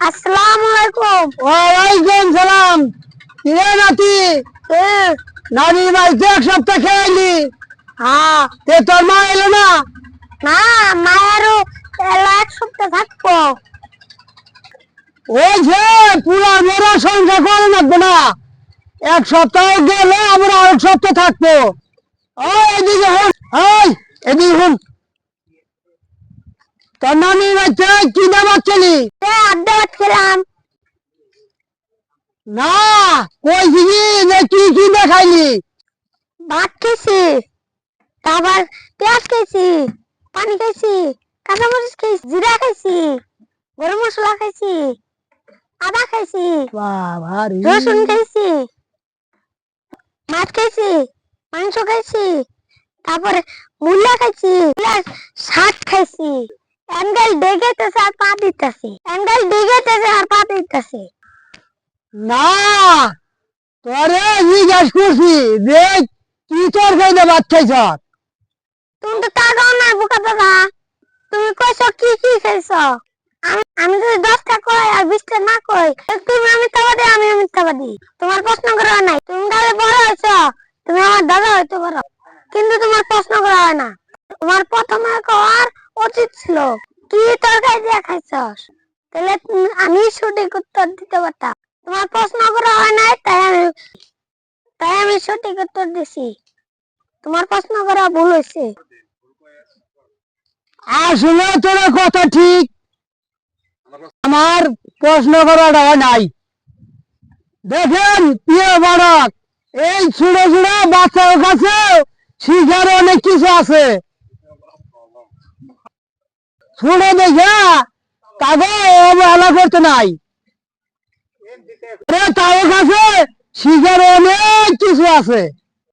আসসালামু আলাইকুম ওয়ালাইকুম সালাম। কিরে নাতি? এ নানির বাড়িতে এক সপ্তাহ খেয়ালি? হ্যাঁ তে তোর মা এলো না? না মায়েরও এলো এক সপ্তাহ থাকব। ওই যে পুরা মেরা সংখ্যা করে রাখব না। এক সপ্তাহ গেলে আমরা আরেক সপ্তাহ থাকব। ওই এদিকে হন। ওই এদিকে হন। নানির বাড়িতে কি সে আড্ডা খেলাম। না কই দিবি? যে কি কি দেখাইলি? ভাত খেয়েছি। তারপর পেঁয়াজ খেয়েছি পানি খাইছি কাঁচামরিচ খাইছি জিরা খাইছি গরম মশলা খাইছি আদা খাইছি রসুন খাইছি মাছ খাইছি মাংস খাইছি তারপরে মূলা খাইছি শাক খাইছি অ্যাঙ্গেল ডেগেতেছে আর পা দিতেছে। অ্যাঙ্গেল ডেগেতেছে আর পা দিতেছে। না তোরে জিজ্ঞাস করছি যে কি তোর খাইতে বাচ্চাই সব তুমি তো তাকাও না বোকা দাদা তুমি কইছো কি কি খাইছো? আমি যদি দশটা কই আর বিশটা না কই তুমি আমি মিথ্যাবাদী আমি মিথ্যাবাদী তোমার প্রশ্ন করা নাই। তুমি তাহলে বড় হয়েছো। তুমি আমার দাদা হইতে পারো। কিন্তু তোমার প্রশ্ন করা হয় না। তোমার প্রথমে করার উচিত ছিল। তরকারি দিয়ে খাইছস? তাহলে আমি সঠিক উত্তর দিতে পারতাম। তোমার প্রশ্ন করা হয় নাই, তাই আমি তাই আমি সঠিক উত্তর দিছি। তোমার প্রশ্ন করা ভুল হয়েছে আসলে তোর কথা ঠিক। আমার প্রশ্ন করাটা নাই। দেখেন, প্রিয় বাড়ক এই ছোট ছোট বাচ্চার কাছে শিখার অনেক কিছু আছে। ছোট দেখা তাকে অবহেলা করতে নাই। তাও কাছে শিখার অনেক কিছু আছে।